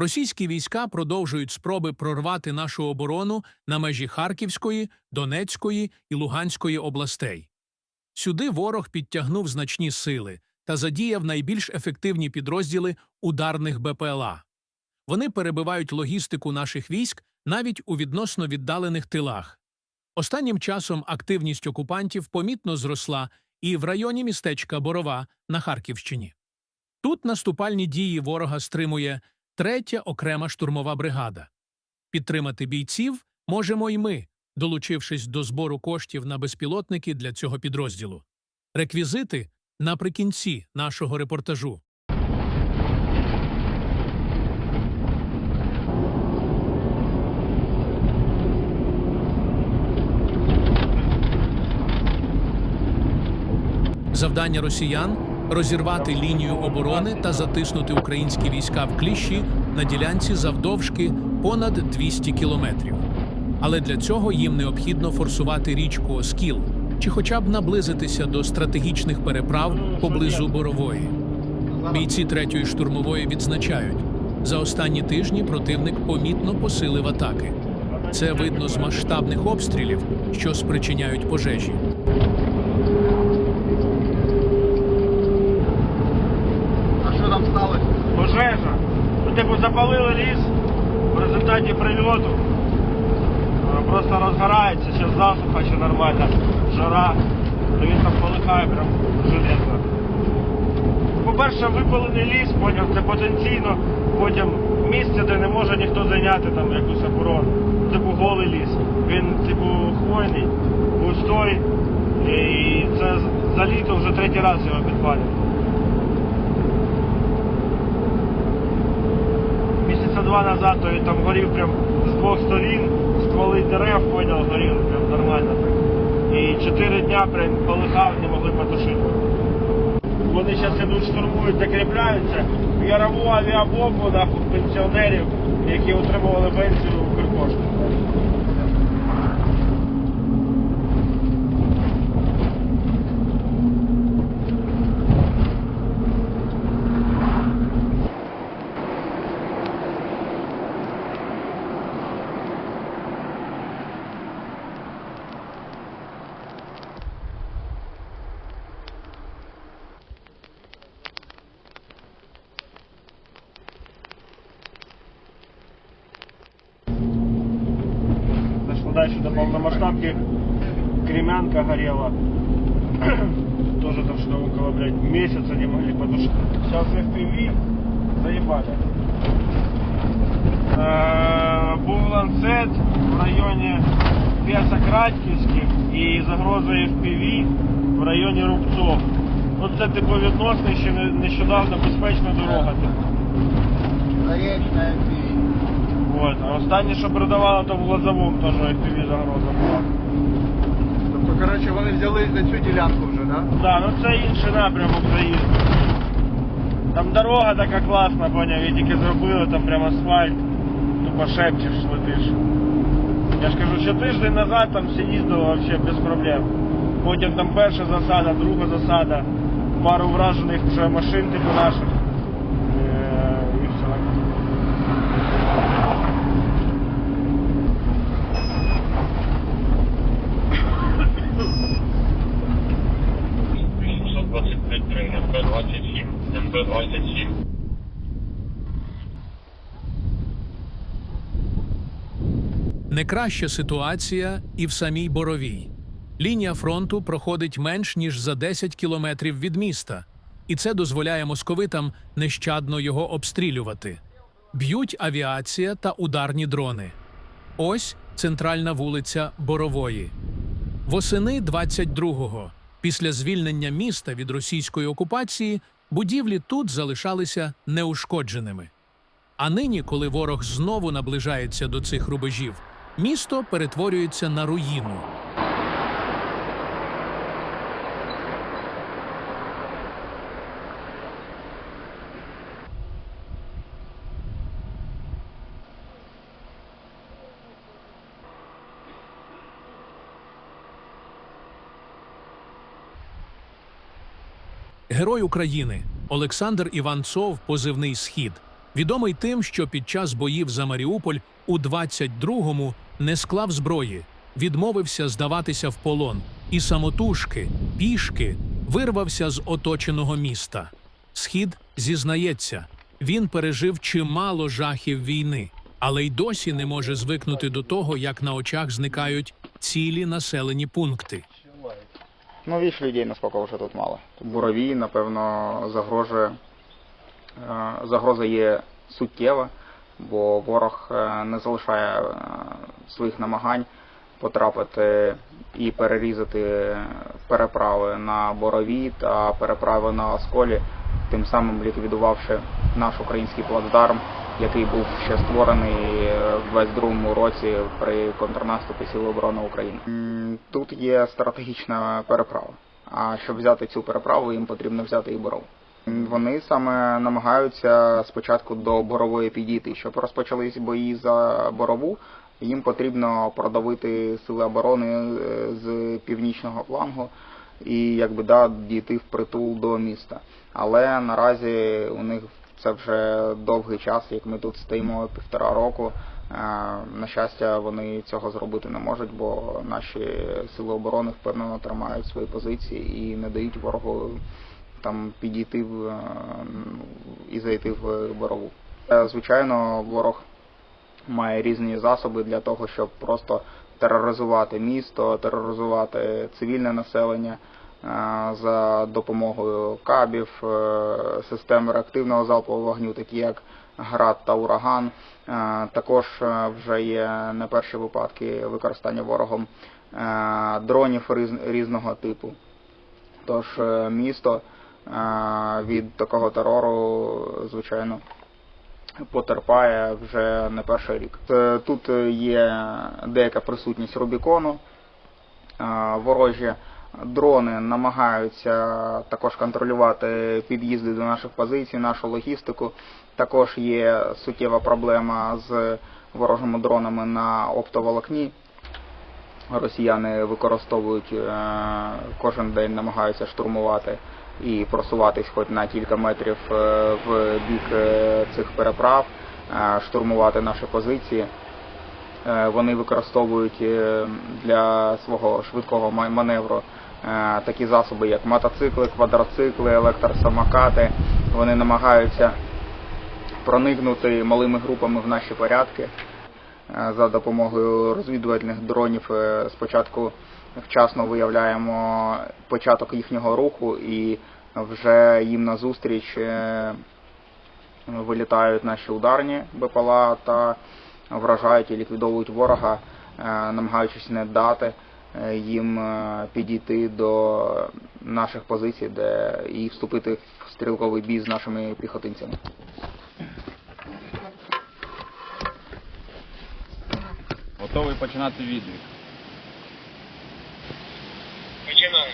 Російські війська продовжують спроби прорвати нашу оборону на межі Харківської, Донецької і Луганської областей. Сюди ворог підтягнув значні сили та задіяв найбільш ефективні підрозділи ударних БПЛА. Вони перебивають логістику наших військ навіть у відносно віддалених тилах. Останнім часом активність окупантів помітно зросла і в районі містечка Борова на Харківщині. Тут наступальні дії ворога стримує третя окрема штурмова бригада. Підтримати бійців можемо й ми, долучившись до збору коштів на безпілотники для цього підрозділу. Реквізити наприкінці нашого репортажу. Завдання росіян розірвати лінію оборони та затиснути українські війська в кліщі на ділянці завдовжки понад 200 кілометрів. Але для цього їм необхідно форсувати річку Оскіл чи хоча б наблизитися до стратегічних переправ поблизу Борової. Бійці третьої штурмової відзначають, за останні тижні противник помітно посилив атаки. Це видно з масштабних обстрілів, що спричиняють пожежі. А що там сталося? пожежа. Ну, типу, запалили ліс в результаті прильоту. Е, Просто розгорається, ще засуха, ще нормальна жара. То він там полихає прям железно. По-перше, випалений ліс, потім це потенційно, потім місце, де не може ніхто зайняти там якусь оборону. Типу голий ліс. Він типу хвойний, густой. І це за літо вже третій раз його підпалюють. Два назад то він там горів прям з двох сторін, стволи дерев, понял, горів прям нормально. І чотири дня прям полихав, не могли потушити. Вони зараз ідуть, штурмують, закріпляються. Ярову авіабомбу нахуй пенсіонерів, які отримували пенсію у Киркошку. До. Кремянка горела. Тоже там что около, блядь, месяца не могли потушить. Сейчас FPV заебали. Е, Був ланцет в районі П'ясократьківських і загроза FPV в районі Рубцов. Ну це типу відносно ще нещодавно безпечна дорога. Зарічна FPV. Вот. А останнє, що передавало, то в Лозовому теж FPV загроза була. Тобто, коротше, вони взяли за цю ділянку вже, так? Да? Да, ну це інший напрямок заїзду. Там дорога така класна, поняв, і тільки зробили, там прямо асфальт, тупо шепчеш, летиш. Я ж кажу, ще тиждень назад там всі їздили вообще без проблем. Потім там перша засада, друга засада, пару вражених вже машин типу наших. Е, І все. МБ-27, МБ-27. Не краща ситуація і в самій Боровій. Лінія фронту проходить менш ніж за 10 кілометрів від міста, і це дозволяє московитам нещадно його обстрілювати. Б'ють авіація та ударні дрони. Ось центральна вулиця Борової. Восени 22-го, після звільнення міста від російської окупації, будівлі тут залишалися неушкодженими. А нині, коли ворог знову наближається до цих рубежів, місто перетворюється на руїну. Герой України Олександр Іванцов, позивний Схід, Відомий тим, що під час боїв за Маріуполь у 22-му не склав зброї, відмовився здаватися в полон і самотужки, пішки вирвався з оточеного міста. Схід зізнається, він пережив чимало жахів війни, але й досі не може звикнути до того, як на очах зникають цілі населені пункти. Ну, віч людей, наскільки вже тут мало. Буровій, напевно, загрожує, е, загроза є суттєва, бо ворог е, не залишає е, своїх намагань потрапити і перерізати переправи на Борові та переправи на Осколі, тим самим ліквідувавши наш український плацдарм, який був ще створений е, в 22-му році при контрнаступі Сил оборони України. Тут є стратегічна переправа. А щоб взяти цю переправу, їм потрібно взяти і боров. Вони саме намагаються спочатку до борової підійти. Щоб розпочались бої за борову, їм потрібно продавити сили оборони е, з північного флангу і якби да, дійти в притул до міста. Але наразі у них це вже довгий час, як ми тут стоїмо півтора року. Е, На щастя, вони цього зробити не можуть, бо наші сили оборони впевнено тримають свої позиції і не дають ворогу там підійти в, е, і зайти в борову. Е, Звичайно, ворог має різні засоби для того, щоб просто тероризувати місто, тероризувати цивільне населення за допомогою кабів, е, систем реактивного залпового вогню, такі як град та ураган. Е, Також е, вже є не перші випадки використання ворогом е, дронів різного типу. Тож е, місто е, від такого терору, звичайно, потерпає вже не перший рік. Е, Тут є деяка присутність Рубікону. Е, Ворожі дрони намагаються також контролювати під'їзди до наших позицій, нашу логістику. Також є суттєва проблема з ворожими дронами на оптоволокні. Росіяни використовують е, кожен день, намагаються штурмувати і просуватись хоч на кілька метрів е, в бік е, цих переправ, штурмувати наші позиції. Вони використовують для свого швидкого ма- маневру такі засоби, як мотоцикли, квадроцикли, електросамокати. Вони намагаються проникнути малими групами в наші порядки е, за допомогою розвідувальних дронів. е, Спочатку вчасно виявляємо початок їхнього руху і вже їм назустріч е, вилітають наші ударні БПЛА та вражають і ліквідовують ворога, е, намагаючись не дати е, їм е, підійти до наших позицій, де і вступити в стрілковий бій з нашими піхотинцями. Готовий починати відлік. Починаю.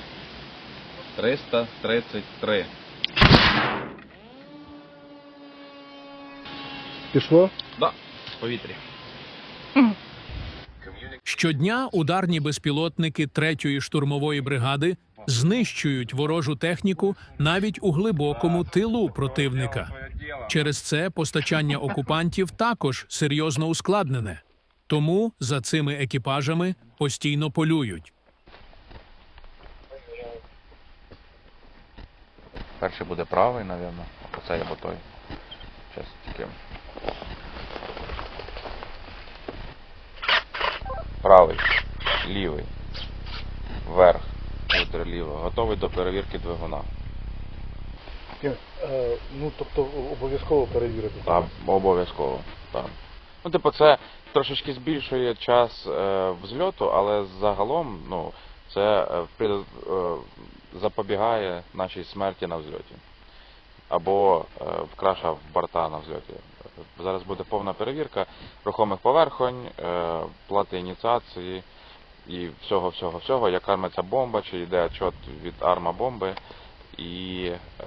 333. Пішло? Да, в повітрі. Щодня ударні безпілотники 3-ї штурмової бригади знищують ворожу техніку навіть у глибокому тилу противника. Через це постачання окупантів також серйозно ускладнене. Тому за цими екіпажами постійно полюють. Перший буде правий, напевно. Оцей або той. Щас тільки. Правий, лівий, вверх, ліво. Готовий до перевірки двигуна. Ну, тобто обов'язково перевірити. Так, обов'язково. Так. Ну, типу, це трошечки збільшує час е, взльоту, але загалом, ну, це е, е, запобігає нашій смерті на взльоті. Або е, вкраша борта на взльоті. Зараз буде повна перевірка рухомих поверхонь, е, плати ініціації і всього, всього, всього, як армиться бомба, чи йде отчет від арма бомби. І е,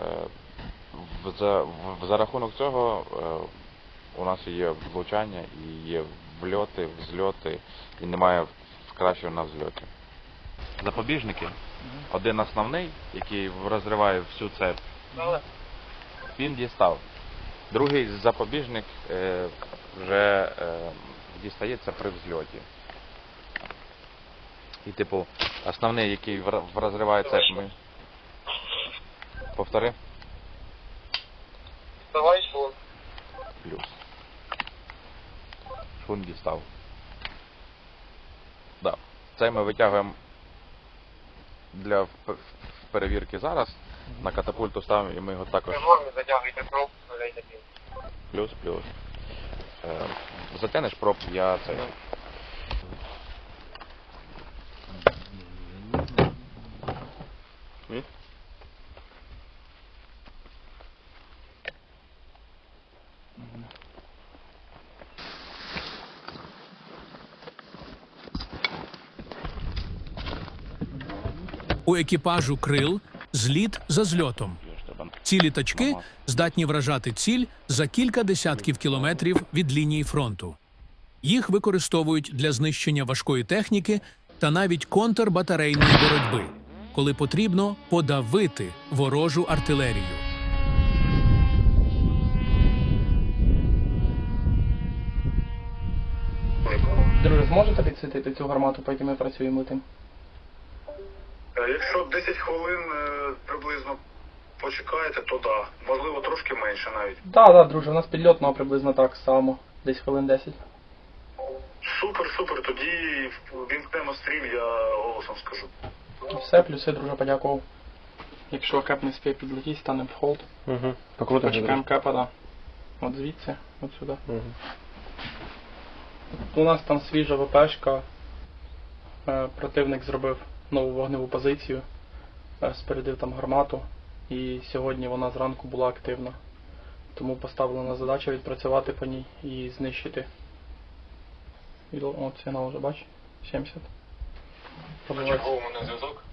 в- за, в- за рахунок цього е, у нас є влучання і є вльоти, взльоти, і немає вкращів на взльоті. Запобіжники. Один основний, який розриває всю цепь, він дістав. Другий запобіжник е, вже е, дістається при взльоті. І, типу, основний, який розривається, як ми. Повтори. Давай фон. Плюс. Фун дістав. Да. Цей ми витягуємо для перевірки зараз. На катапульту ставимо і ми його також. нормі затягуйте проб, вставляйте пін. Плюс, плюс. Е, затянеш проб, я цей. Ні? У екіпажу крил зліт за зльотом. Ці літачки здатні вражати ціль за кілька десятків кілометрів від лінії фронту. Їх використовують для знищення важкої техніки та навіть контрбатарейної боротьби, коли потрібно подавити ворожу артилерію. Друже, зможете підсвітити цю гармату, по якій ми працюємо тим? Е, Якщо 10 хвилин е, приблизно почекаєте, то да. Можливо, трошки менше навіть. Так, так, друже, у нас підльотного приблизно так само, десь хвилин 10. Супер, супер. Тоді вімкнемо стрім, я голосом скажу. Все, плюси, друже, подякував. Якщо кеп не спіє підлетіть, станемо в холд. Угу. Покрутимо. Почекаємо кепа, да. От звідси, от сюди. У нас там свіжа ВПшка. Е, Противник зробив нову вогневу позицію, е, спорядив там гармату, і сьогодні вона зранку була активна. Тому поставлена задача відпрацювати по ній і знищити. І, От сигнал вже бач? 70. Подивайся. у мене зв'язок.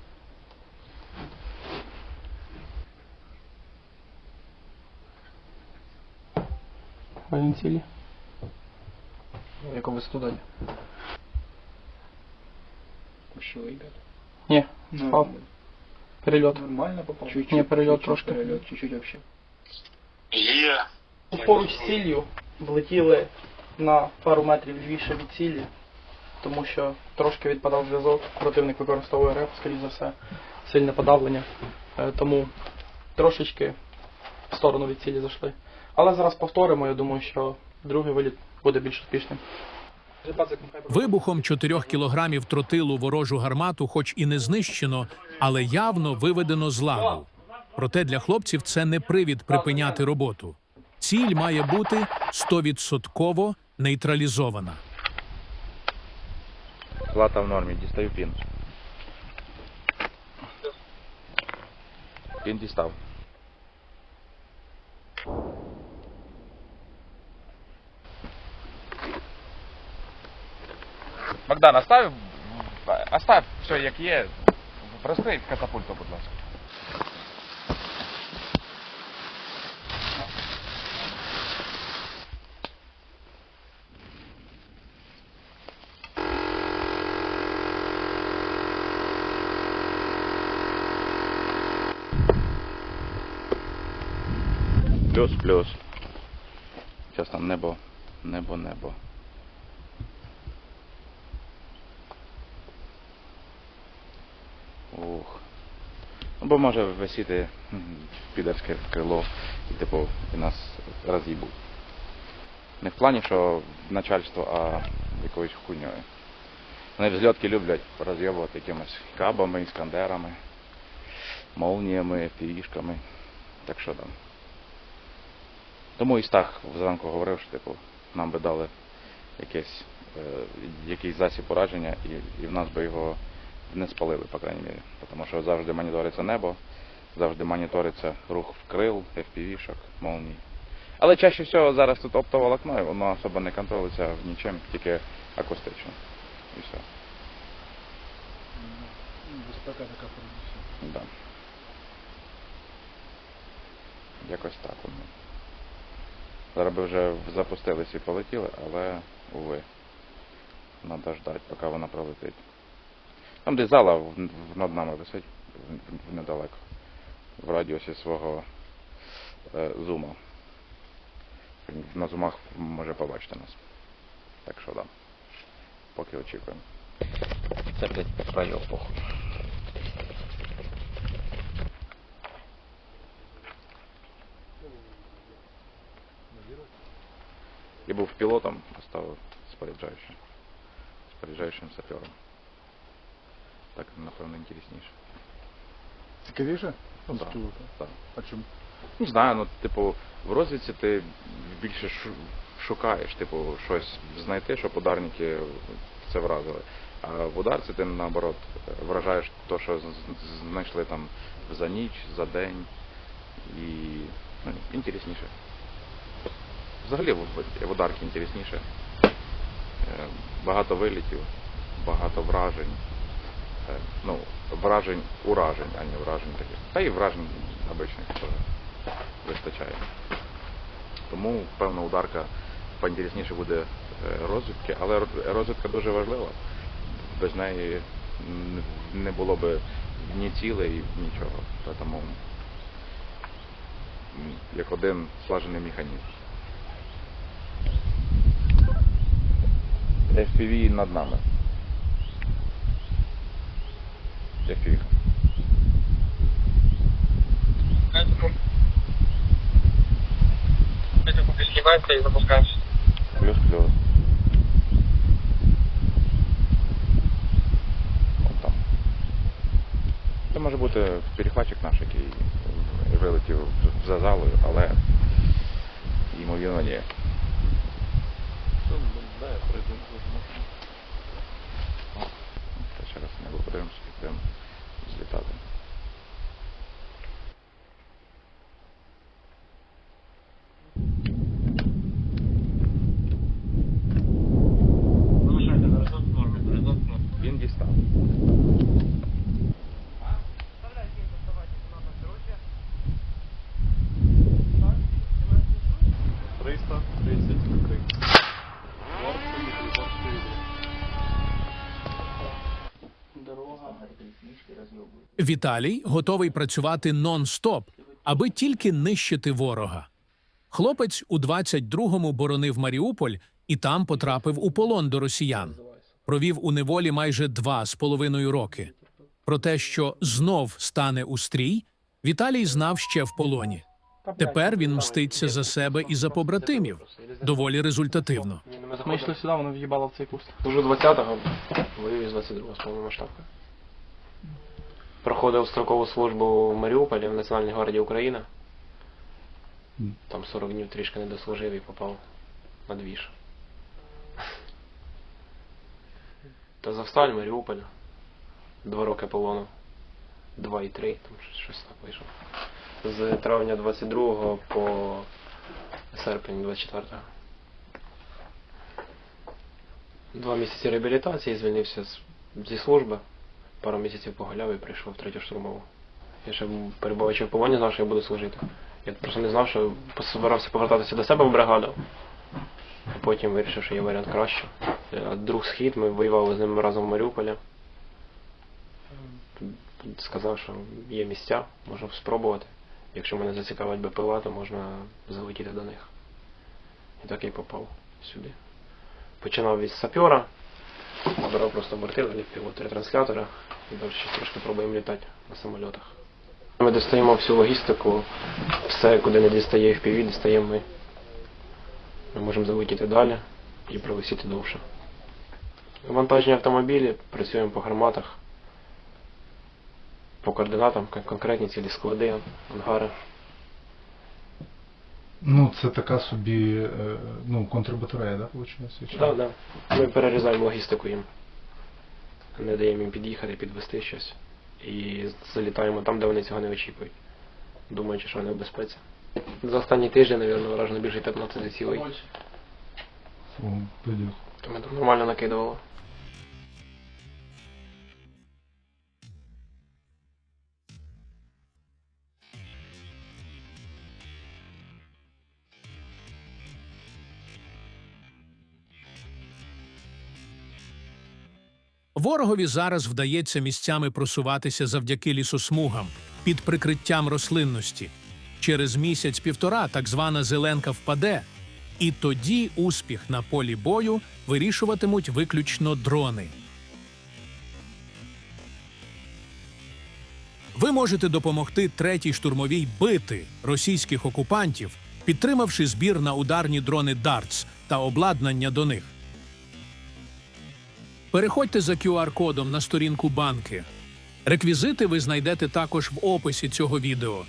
Один цілі. Яку висоту далі? Що йде? Ні, впав. Перельот. Нормально попав? Чуть- Ні, перельот трошки. Перельот, чуть-чуть вообще. Є. Поруч з ціллю влетіли на пару метрів лівіше від цілі, тому що трошки відпадав зв'язок. Противник використовує реп, скоріш за все, сильне подавлення. Е, Тому трошечки в сторону від цілі зайшли. Але зараз повторимо, я думаю, що другий виліт буде більш успішним. Вибухом 4 кілограмів тротилу ворожу гармату, хоч і не знищено, але явно виведено з ладу. Проте для хлопців це не привід припиняти роботу. Ціль має бути стовідсотково нейтралізована. Плата в нормі, дістаю пін. Пін дістав. Богдан, оставь, оставь все як є. Розкрий катапульту, будь ласка. Плюс, плюс. Зараз там небо, небо, небо. Ух. Ну, бо може висіти підерське крило і типу і нас роз'їбуть. Не в плані, що начальство, а якоюсь хуйньою. Вони взльотки люблять роз'єбувати якимись кабами, іскандерами, молніями, півішками. Так що там. Тому і Стах зранку говорив, що типу, нам би дали якийсь, е, якийсь засіб ураження і, і в нас би його не спалили, по крайній мірі. Тому що завжди моніториться небо, завжди моніториться рух вкрил, FPV-шок, молній. Але чаще всього зараз тут оптоволокно, і воно особо не контролюється нічим, тільки акустично. І все. Безпека така передусім. Да. Якось так воно. Зараз би вже запустились і полетіли, але, уви, треба ждати, поки вона пролетить. Там десь зала над нами висить недалеко. В радіусі свого е, зума. на зумах може побачити нас. Так що да. Поки очікуємо. Це, блядь, пройоб, похуй. Я був пілотом, а став споряджаючим. Споряджаючим сапером. Так, напевно, інтересніше. Цікавіше? Ну, да. Так. А чому? Не знаю, ну, типу, в розвідці ти більше шукаєш, типу, щось знайти, щоб ударники це вразили. А в ударці ти наоборот вражаєш те, що знайшли там за ніч, за день. І ну, інтересніше. Взагалі в, ударці інтересніше. Е, Багато вилітів, багато вражень. Е, Ну, вражень, уражень, а не вражень таких. Та і вражень обичних теж вистачає. Тому, певно, ударка поінтересніше буде е, розвідки, але ро- розвідка дуже важлива. Без неї не було б ні цілей, нічого. Тому як один слажений механізм. FPV над нами. FPV. Плюс плюс. Вон там. Це може бути перехватчик наш, який вилетів за залою, але ймовірно ні. Та ще раз не подивимося, як будемо злітати. Він дістав. Дорога. Віталій готовий працювати нон-стоп, аби тільки нищити ворога. Хлопець у 22-му боронив Маріуполь і там потрапив у полон до росіян. Провів у неволі майже два з половиною роки. Про те, що знов стане у стрій, Віталій знав ще в полоні. Тепер він мститься за себе і за побратимів. Доволі результативно. Ми йшли сюди, воно в'їбало в цей куст. Служу 20-го, воюю з 22-го з повномасштабкою. Проходив строкову службу в Маріуполі в Національній гвардії України. Там 40 днів трішки не дослужив і попав на двіж. Та Завсталь, Маріуполь. Два роки полону. Два і три, там щось- так вийшло. З травня 22 по серпень 24. Два місяці реабілітації, звільнився зі служби. Пару місяців погуляв і прийшов в третю штурмову. Я ще перебуваючи в полоні, знав, що я буду служити. Я просто не знав, що збирався повертатися до себе в бригаду. А потім вирішив, що є варіант краще. Е, Друг схід, ми воювали з ним разом в Маріуполі. Сказав, що є місця, можна спробувати. Якщо мене зацікавить БПЛА, то можна залетіти до них. І так я й попав сюди. Починав від сапера, збирав просто борти, наліпив от ретранслятора і далі ще трошки пробуємо літати на самольотах. Ми достаємо всю логістику, все, куди не дістає FPV, дістаємо ми. Ми можемо залетіти далі і пролетіти довше. Вантажні автомобілі, працюємо по гарматах, по координатам, конкретні цілі склади, ангари. Ну, це така собі е, ну, контрбатарея, да, виходить? Так, да. Ми перерізаємо логістику їм. Не даємо їм під'їхати, підвести щось. І залітаємо там, де вони цього не очікують. Думаючи, що вони в безпеці. За останній тиждень, мабуть, вражено більше 15 зацілей. Тому нормально накидували. Ворогові зараз вдається місцями просуватися завдяки лісосмугам під прикриттям рослинності. Через місяць-півтора так звана зеленка впаде, І тоді успіх на полі бою вирішуватимуть виключно дрони. Ви можете допомогти третій штурмовій бити російських окупантів, підтримавши збір на ударні дрони DARTS та обладнання до них. Переходьте за QR-кодом на сторінку банки. Реквізити ви знайдете також в описі цього відео.